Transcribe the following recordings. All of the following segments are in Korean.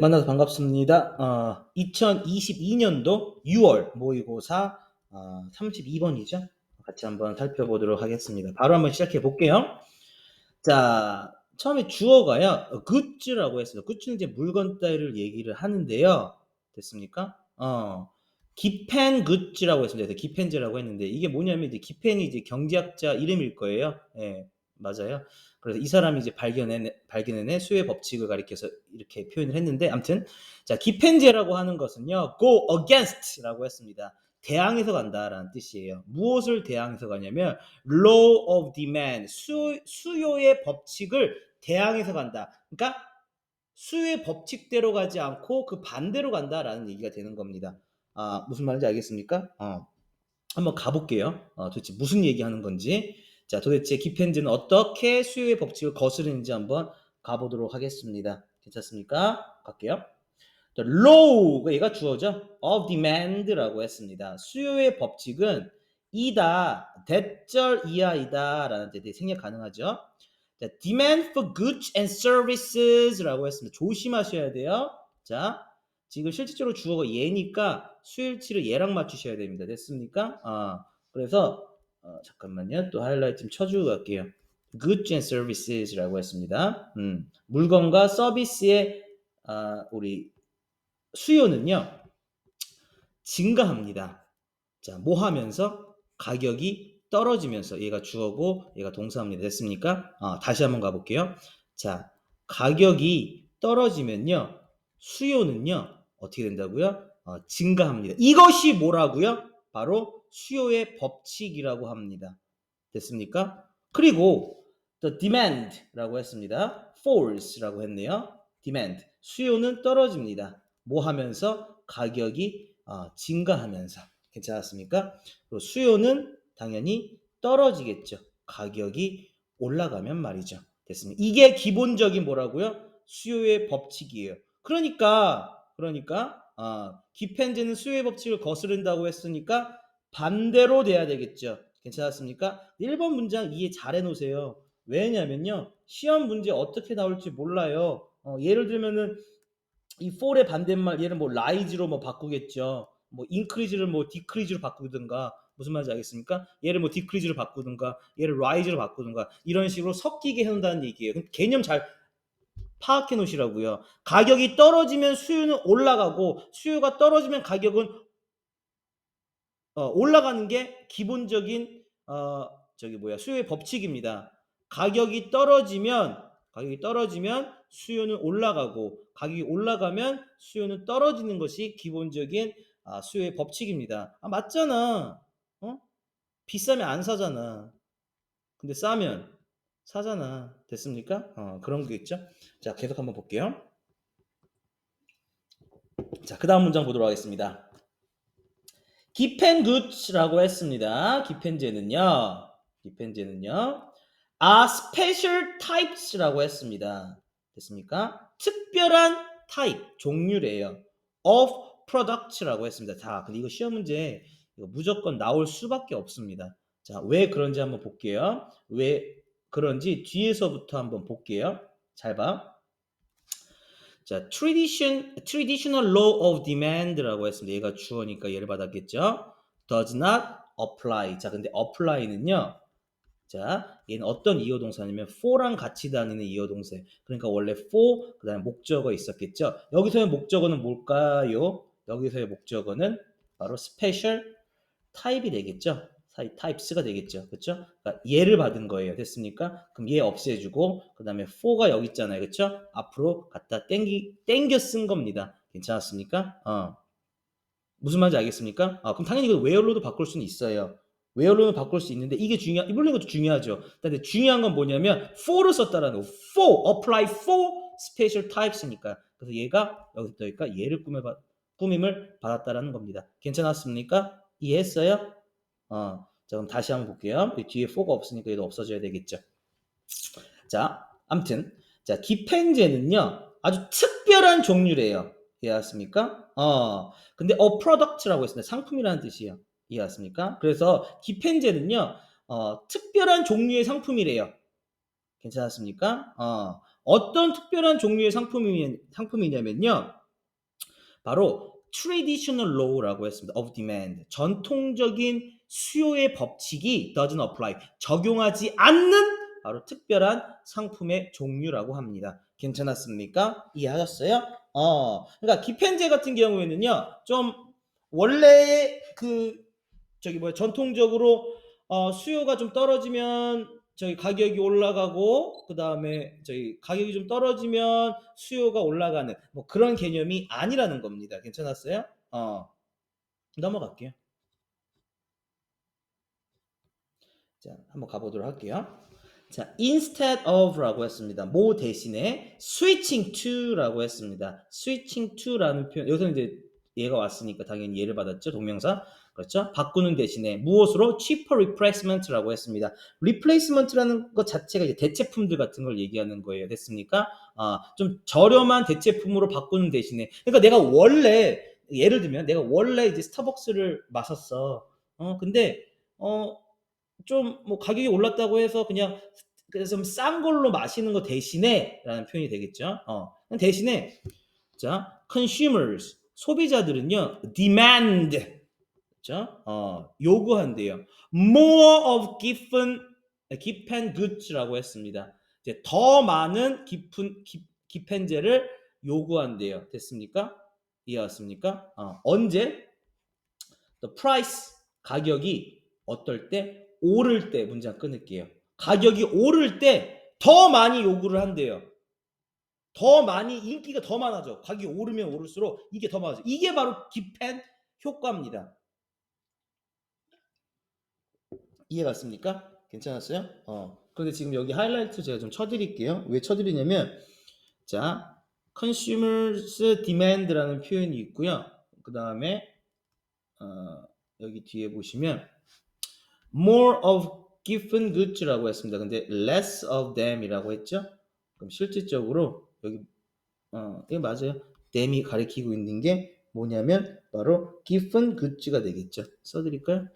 만나서 반갑습니다. 어, 2022년도 6월 모의고사 어, 32번이죠. 같이 한번 살펴보도록 하겠습니다. 바로 한번 시작해 볼게요. 자, 처음에 주어가요. 굿즈라고 했어요. 굿즈는 이제 물건 따위를 얘기를 하는데요. 됐습니까? 어, 기펜 굿즈라고 했습니다. 기펜즈라고 했는데 이게 뭐냐면 이제 기펜이 이제 경제학자 이름일 거예요. 예, 맞아요. 그래서 이 사람이 이제 발견해 발견해낸 수의 법칙을 가리켜서 이렇게 표현을 했는데 아무튼 자 기펜제라고 하는 것은요 go against라고 했습니다. 대항해서 간다라는 뜻이에요. 무엇을 대항해서 가냐면 law of demand 수, 수요의 법칙을 대항해서 간다. 그러니까 수요의 법칙대로 가지 않고 그 반대로 간다라는 얘기가 되는 겁니다. 아 무슨 말인지 알겠습니까? 어, 한번 가볼게요. 어, 도대체 무슨 얘기하는 건지. 자, 도대체 기펜즈는 어떻게 수요의 법칙을 거스르는지 한번 가보도록 하겠습니다. 괜찮습니까? 갈게요. Law, 얘가 주어죠. of demand라고 했습니다. 수요의 법칙은 이다, 대절 이하이다 라는 데 생략 가능하죠. 자, demand for goods and services라고 했습니다. 조심하셔야 돼요. 자, 지금 실질적으로 주어가 얘니까 수일치를 얘랑 맞추셔야 됩니다. 됐습니까? 아, 그래서 어, 잠깐만요. 또 하이라이트 좀 쳐주고 갈게요. goods and services라고 했습니다. 음, 물건과 서비스의 아, 우리 수요는요 증가합니다. 자, 뭐 하면서 가격이 떨어지면서 얘가 주어고 얘가 동사입니다. 됐습니까? 아, 다시 한번 가볼게요. 자, 가격이 떨어지면요 수요는요 어떻게 된다고요? 어, 증가합니다. 이것이 뭐라고요? 바로 수요의 법칙이라고 합니다. 됐습니까? 그리고 the demand라고 했습니다. fals라고 했네요. demand 수요는 떨어집니다. 뭐 하면서 가격이 어, 증가하면서 괜찮았습니까? 그리고 수요는 당연히 떨어지겠죠. 가격이 올라가면 말이죠. 됐습니다. 이게 기본적인 뭐라고요? 수요의 법칙이에요. 그러니까 그러니까 아, 기펜즈는 수요의 법칙을 거스른다고 했으니까 반대로 돼야 되겠죠. 괜찮았습니까? 1번 문장 이해 잘 해놓으세요. 왜냐면요. 시험 문제 어떻게 나올지 몰라요. 어, 예를 들면은 이 fal의 반대말 얘를 뭐 rise로 뭐 바꾸겠죠. 뭐 increase를 뭐 decrease로 바꾸든가 무슨 말인지 알겠습니까? 얘를 뭐 decrease로 바꾸든가 얘를 rise로 바꾸든가 이런 식으로 섞이게 해놓는다는 얘기예요. 개념 잘 파악해 놓으시라고요. 가격이 떨어지면 수요는 올라가고 수요가 떨어지면 가격은 어, 올라가는 게 기본적인 어, 저기 뭐야 수요의 법칙입니다. 가격이 떨어지면 가격이 떨어지면 수요는 올라가고 가격이 올라가면 수요는 떨어지는 것이 기본적인 아, 수요의 법칙입니다. 아 맞잖아. 어? 비싸면 안 사잖아. 근데 싸면 사잖아. 됐습니까? 어, 그런 게 있죠. 자, 계속 한번 볼게요. 자, 그 다음 문장 보도록 하겠습니다. 기펜굿라고 했습니다. 기펜제는요. 기펜제는요. 아 special types라고 했습니다. 됐습니까? 특별한 타입, 종류래요. of products라고 했습니다. 자, 근데 이거 시험 문제 이거 무조건 나올 수밖에 없습니다. 자, 왜 그런지 한번 볼게요. 왜 그런지 뒤에서부터 한번 볼게요. 잘 봐. 자, tradition, traditional law of demand라고 했습니다. 얘가 주어니까 얘를 받았겠죠. does not apply. 자, 근데 apply는요. 자, 얘는 어떤 이어동사냐면 for랑 같이 다니는 이어동사. 그러니까 원래 for 그다음에 목적어 있었겠죠. 여기서의 목적어는 뭘까요? 여기서의 목적어는 바로 special type이 되겠죠. Types가 되겠죠. 그렇죠? 그러니까 얘를 받은 거예요. 됐습니까? 그럼 얘 없애주고 그 다음에 for가 여기 있잖아요. 그렇죠? 앞으로 갖다 땡기 땡겨 쓴 겁니다. 괜찮았습니까? 어. 무슨 말인지 알겠습니까? 아, 그럼 당연히 이거 where로도 바꿀 수는 있어요. where로는 바꿀 수 있는데 이게 중요 물론 이것도 중요하죠. 근데 중요한 건 뭐냐면 for를 썼다라는 거. for apply for special types니까. 그래서 얘가 여기서 여기까 얘를 꾸며 꾸밈을 받았다라는 겁니다. 괜찮았습니까? 이해했어요? 어, 자, 그럼 다시 한번 볼게요. 뒤에 for가 없으니까 얘도 없어져야 되겠죠. 자, 암튼 자, 디펜제는요. 아주 특별한 종류래요. 이해하십니까? 어. 근데 a product라고 했습니다. 상품이라는 뜻이에요. 이해하십니까? 그래서 디펜제는요. 어, 특별한 종류의 상품이래요. 괜찮았습니까? 어, 어떤 특별한 종류의 상품이, 상품이냐면요. 바로 traditional law라고 했습니다. of demand. 전통적인 수요의 법칙이 doesn't apply. 적용하지 않는 바로 특별한 상품의 종류라고 합니다. 괜찮았습니까? 이해하셨어요? 어. 그러니까 기펜제 같은 경우에는요. 좀 원래 그 저기 뭐야 전통적으로 어, 수요가 좀 떨어지면 저희 가격이 올라가고 그 다음에 저희 가격이 좀 떨어지면 수요가 올라가는 뭐 그런 개념이 아니라는 겁니다. 괜찮았어요? 어 넘어갈게요. 자 한번 가보도록 할게요. 자 instead of라고 했습니다. 뭐 대신에 switching to라고 했습니다. switching to라는 표현 여기서 이제 얘가 왔으니까 당연히 얘를 받았죠 동명사 그렇죠? 바꾸는 대신에 무엇으로 cheaper replacement라고 했습니다. replacement라는 것 자체가 이제 대체품들 같은 걸 얘기하는 거예요. 됐습니까? 아, 좀 저렴한 대체품으로 바꾸는 대신에 그러니까 내가 원래 예를 들면 내가 원래 이제 스타벅스를 마셨어. 어, 근데 어, 좀 뭐 가격이 올랐다고 해서 그냥 그래서 좀 싼 걸로 마시는 거 대신에라는 표현이 되겠죠. 어, 대신에 자, consumers 소비자들은요, demand 그죠? 어, 요구한대요. more of given 기펜 goods라고 했습니다. 이제 더 많은 깊은 기, 기펜제를 요구한대요. 됐습니까? 이해왔습니까? 어, 언제? The price 가격이 어떨 때 오를 때 문장 끊을게요. 가격이 오를 때 더 많이 요구를 한대요. 더 많이 인기가 더 많아져. 가격이 오르면 오를수록 이게 더 많아져. 이게 바로 기펜 효과입니다. 이해 갔습니까? 괜찮았어요? 어. 그런데 지금 여기 하이라이트 제가 좀 쳐드릴게요. 왜 쳐드리냐면, 자, consumers demand라는 표현이 있고요. 그 다음에, 어, 여기 뒤에 보시면, more of given goods라고 했습니다. 근데 less of them이라고 했죠? 그럼 실질적으로, 여기, 어, 이거 맞아요. them이 가리키고 있는 게 뭐냐면, 바로 given goods가 되겠죠. 써드릴까요?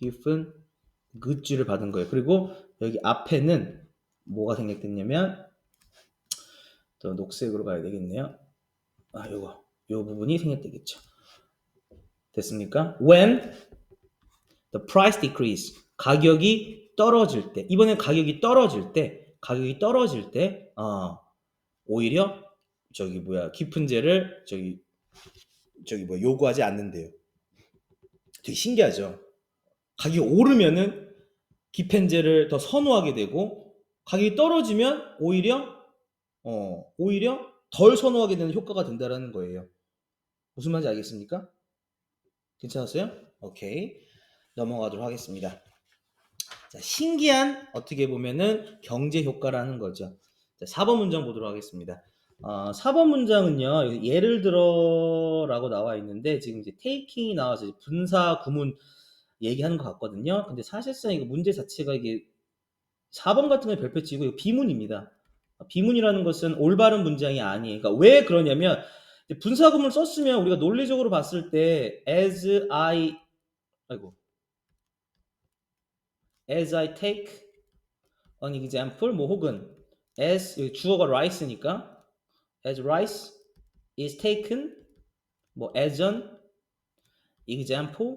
given goods를 받은 거예요. 그리고 여기 앞에는 뭐가 생략됐냐면 또 녹색으로 가야 되겠네요. 아, 요거 요 부분이 생략되겠죠. 됐습니까? When the price decrease 가격이 떨어질 때 이번엔 가격이 떨어질 때 가격이 떨어질 때 어, 오히려 저기 뭐야 깊은 죄를 저기 저기 뭐 요구하지 않는데요. 되게 신기하죠. 가격이 오르면은 기펜제를 더 선호하게 되고 가격이 떨어지면 오히려 어 오히려 덜 선호하게 되는 효과가 된다라는 거예요. 무슨 말인지 알겠습니까? 괜찮았어요? 오케이 넘어가도록 하겠습니다. 자, 신기한 어떻게 보면은 경제 효과라는 거죠. 자, 4번 문장 보도록 하겠습니다. 어, 4번 문장은요, 예를 들어 라고 나와 있는데, 지금 이제 taking이 나와서 분사 구문 얘기하는 것 같거든요. 근데 사실상 이거 문제 자체가 이게 4번 같은 건 별표치고 이거 비문입니다. 비문이라는 것은 올바른 문장이 아니에요. 그러니까 왜 그러냐면 분사 구문을 썼으면 우리가 논리적으로 봤을 때 as I 아이고 as I take an example 뭐 혹은 as 여기 주어가 rice니까 as rice is taken 뭐 as an example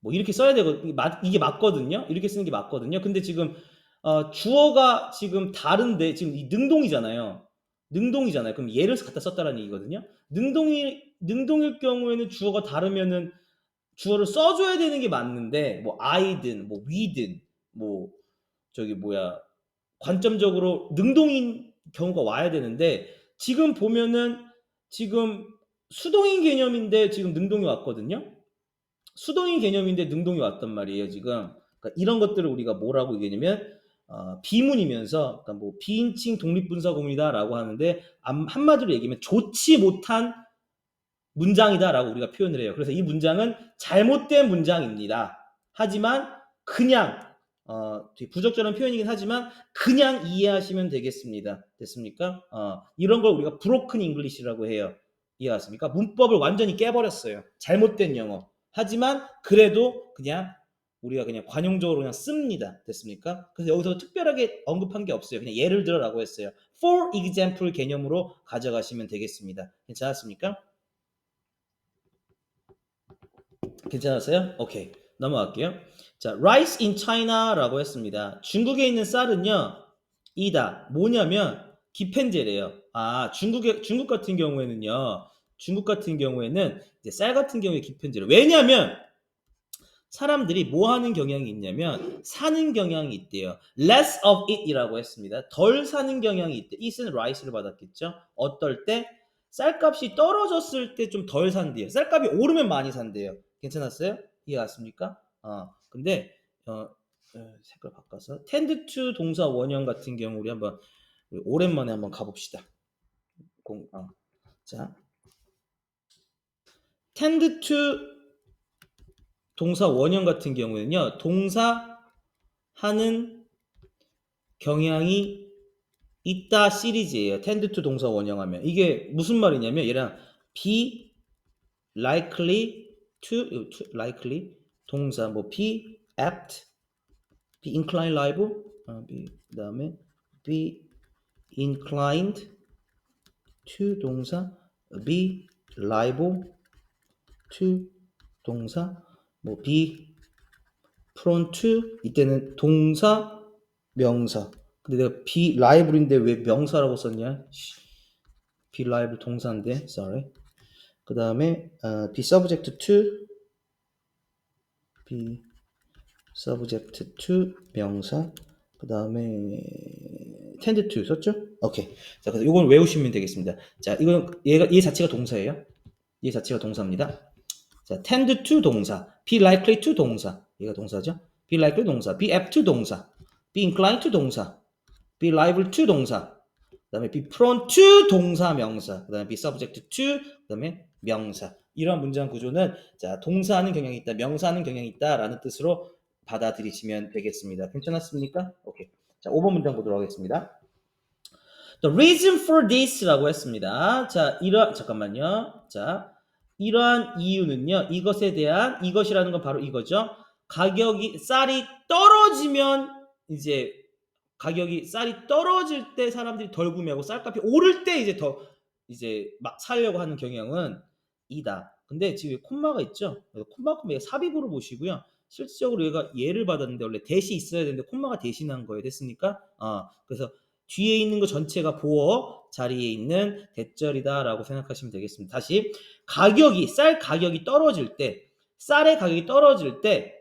뭐 이렇게 써야 되고 이게 맞거든요. 이렇게 쓰는 게 맞거든요. 근데 지금 어, 주어가 지금 다른데 지금 이 능동이잖아요. 능동이잖아요. 그럼 얘를 갖다 썼다는 얘기거든요. 능동이 능동일 경우에는 주어가 다르면은 주어를 써줘야 되는 게 맞는데 뭐 I든 뭐 we든 뭐 저기 뭐야 관점적으로 능동인 경우가 와야 되는데 지금 보면은 지금 수동인 개념인데 지금 능동이 왔거든요. 수동인 개념인데 능동이 왔단 말이에요, 지금. 그러니까 이런 것들을 우리가 뭐라고 얘기하냐면 어, 비문이면서 그러니까 뭐 비인칭 독립분사구문이다라고 하는데 한마디로 얘기하면 좋지 못한 문장이다라고 우리가 표현을 해요. 그래서 이 문장은 잘못된 문장입니다. 하지만 그냥 어, 부적절한 표현이긴 하지만 그냥 이해하시면 되겠습니다. 됐습니까? 어, 이런 걸 우리가 브로큰 잉글리시라고 해요. 이해하십니까? 문법을 완전히 깨버렸어요. 잘못된 영어. 하지만 그래도 그냥 우리가 그냥 관용적으로 그냥 씁니다. 됐습니까? 그래서 여기서 특별하게 언급한 게 없어요. 그냥 예를 들어라고 했어요. For example 개념으로 가져가시면 되겠습니다. 괜찮았습니까? 괜찮았어요? 오케이. 넘어갈게요. 자, rice in China라고 했습니다. 중국에 있는 쌀은요, 이다. 뭐냐면 기펜제래요. 아, 중국에 중국 같은 경우에는요. 중국 같은 경우에는 이제 쌀 같은 경우에 기펜제래. 왜냐면 사람들이 뭐 하는 경향이 있냐면 사는 경향이 있대요. less of it이라고 했습니다. 덜 사는 경향이 있대. it은 rice를 받았겠죠. 어떨 때 쌀값이 떨어졌을 때 좀 덜 산대요. 쌀값이 오르면 많이 산대요. 괜찮았어요? 이해 갔습니까? 어. 근데 어, 어, 색깔 바꿔서 tend to 동사 원형 같은 경우 우리 한번 우리 오랜만에 한번 가봅시다. 공, 어. 자, tend 동사 원형 같은 경우에는요, 동사 하는 경향이 있다 시리즈예요. tend to 동사 원형 하면 이게 무슨 말이냐면 얘랑 be likely to, to likely 동사 뭐 be apt, be inclined, liable, 어, be 그다음에 be inclined to 동사 be liable to 동사 뭐 be prone to 이때는 동사 명사 근데 내가 be liable인데 왜 명사라고 썼냐 씨. be liable 동사인데 sorry 그 다음에 어, be subject to be subject to 명사 그 다음에 tend to 썼죠? 오케이 자 그래서 이걸 외우시면 되겠습니다 자 이건 얘가 얘 자체가 동사예요 얘 자체가 동사입니다 자 tend to 동사 be likely to 동사 얘가 동사죠 be likely 동사 be apt to 동사 be inclined to 동사 be liable to 동사 그 다음에 be prone to 동사 명사 그 다음에 be subject to 그 다음에 명사. 이러한 문장 구조는 자 동사하는 경향이 있다 명사하는 경향이 있다 라는 뜻으로 받아들이시면 되겠습니다. 괜찮았습니까? 오케이. 자 5번 문장 보도록 하겠습니다. The reason for this라고 했습니다. 자 이러 잠깐만요. 자 이러한 이유는요 이것에 대한 이것이라는 건 바로 이거죠. 가격이 쌀이 떨어지면 이제 가격이 쌀이 떨어질 때 사람들이 덜 구매하고 쌀값이 오를 때 이제 더 이제 막 사려고 하는 경향은 이다. 근데 지금 콤마가 있죠. 그래서 콤마 콤마 삽입으로 보시고요. 실질적으로 얘가 예를 받았는데 원래 대시 있어야 되는데 콤마가 대신한 거예요. 됐습니까? 아 그래서 뒤에 있는 거 전체가 보어 자리에 있는 대절이다라고 생각하시면 되겠습니다. 다시 가격이 쌀 가격이 떨어질 때 쌀의 가격이 떨어질 때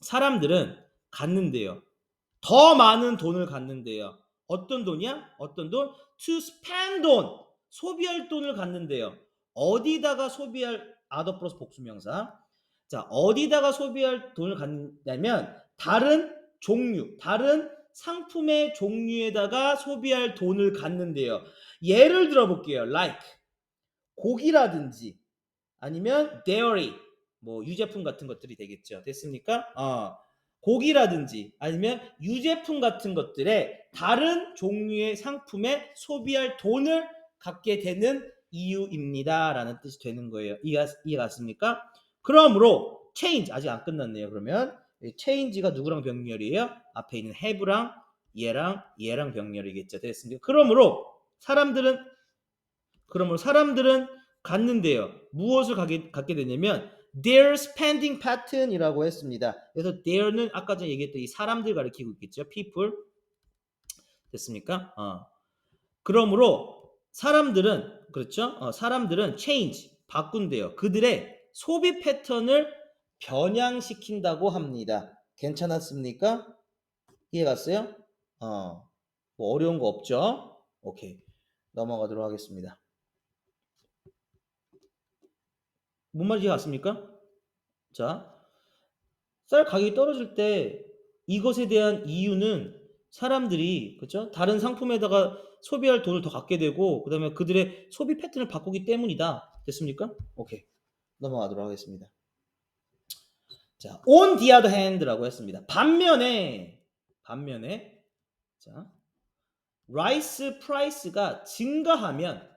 사람들은 갖는데요. 더 많은 돈을 갖는데요. 어떤 돈이야? 어떤 돈? To spend 돈. 소비할 돈을 갖는데요. 어디다가 소비할 아더 플러스 복수명사. 자, 어디다가 소비할 돈을 갖냐면 다른 종류, 다른 상품의 종류에다가 소비할 돈을 갖는데요. 예를 들어 볼게요. like 고기라든지 아니면 dairy 뭐 유제품 같은 것들이 되겠죠. 됐습니까? 어. 고기라든지 아니면 유제품 같은 것들에 다른 종류의 상품에 소비할 돈을 갖게 되는 이유입니다. 라는 뜻이 되는 거예요. 이해, 이해 갔습니까? 그러므로 change 아직 안 끝났네요. 그러면 change가 누구랑 병렬이에요? 앞에 있는 have랑 얘랑 얘랑 병렬이겠죠. 됐습니까? 그러므로 사람들은 그러므로 사람들은 갖는데요. 무엇을 갖게, 갖게 되냐면 their spending pattern이라고 했습니다. 그래서 their는 아까 전에 얘기했던 이 사람들 가리키고 있겠죠. people 됐습니까? 어. 그러므로 사람들은 그렇죠? 어, 사람들은 change 바꾼대요. 그들의 소비 패턴을 변형시킨다고 합니다. 괜찮았습니까? 이해 갔어요? 어. 뭐 어려운 거 없죠? 오케이. 넘어가도록 하겠습니다. 뭔 말인지 갔습니까? 자, 쌀 가격이 떨어질 때 이것에 대한 이유는 사람들이 그렇죠? 다른 상품에다가 소비할 돈을 더 갖게 되고 그다음에 그들의 소비 패턴을 바꾸기 때문이다. 됐습니까? 오케이. 넘어가도록 하겠습니다. 자, on the other hand라고 했습니다. 반면에 반면에 자, 라이스 프라이스가 증가하면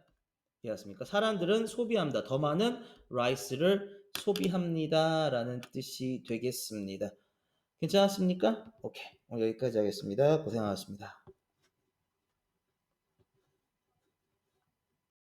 이해했습니까? 사람들은 소비합니다. 더 많은 라이스를 소비합니다라는 뜻이 되겠습니다. 괜찮았습니까? 오케이. 여기까지 하겠습니다. 고생하셨습니다.